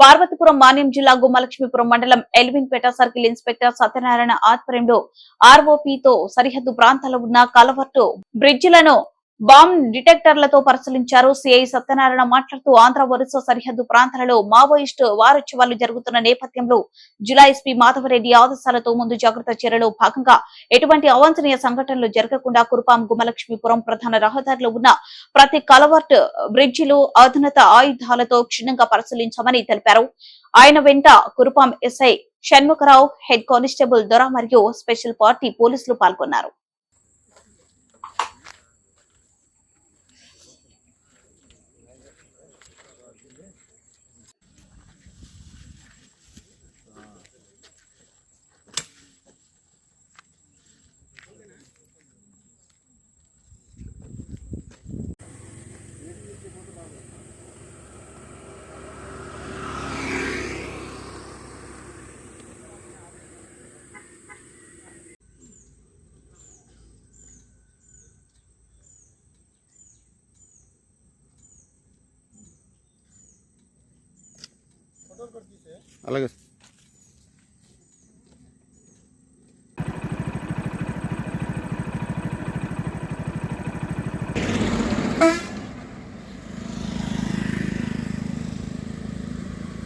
పార్వతీపురం మాన్యం జిల్లా గుమ్మలక్ష్మీపురం మండలం Elvinpeta circle inspector Satyanarayana ఆధ్వర్యంలో ఆర్ఓపీతో సరిహద్దు ప్రాంతాల్లో ఉన్న కలవర్టు బ్రిడ్జిలను బాంబ్ డిటెక్టర్లతో పరిశీలించారు. సిఐ సత్యనారాయణ మాట్లాడుతూ ఆంధ్ర ఒరిస్సా సరిహద్దు ప్రాంతాలలో మావోయిస్టు వారోత్సవాలు జరుగుతున్న నేపథ్యంలో జిల్లా ఎస్పీ మాధవరెడ్డి ఆదేశాలతో ముందు జాగ్రత్త చర్యలో భాగంగా ఎటువంటి అవాంఛనీయ సంఘటనలు జరగకుండా కురుపాం గుమలక్ష్మీపురం ప్రధాన రహదారిలో ఉన్న ప్రతి కలవర్ట్ బ్రిడ్జిలు అధునత ఆయుధాలతో క్షుణ్ణంగా పరిశీలించామని తెలిపారు. ఆయన వెంట Kurupam SI Shanmukharao head constable Dora మరియు స్పెషల్ పార్టీ పోలీసులు పాల్గొన్నారు. అలాగే సార్.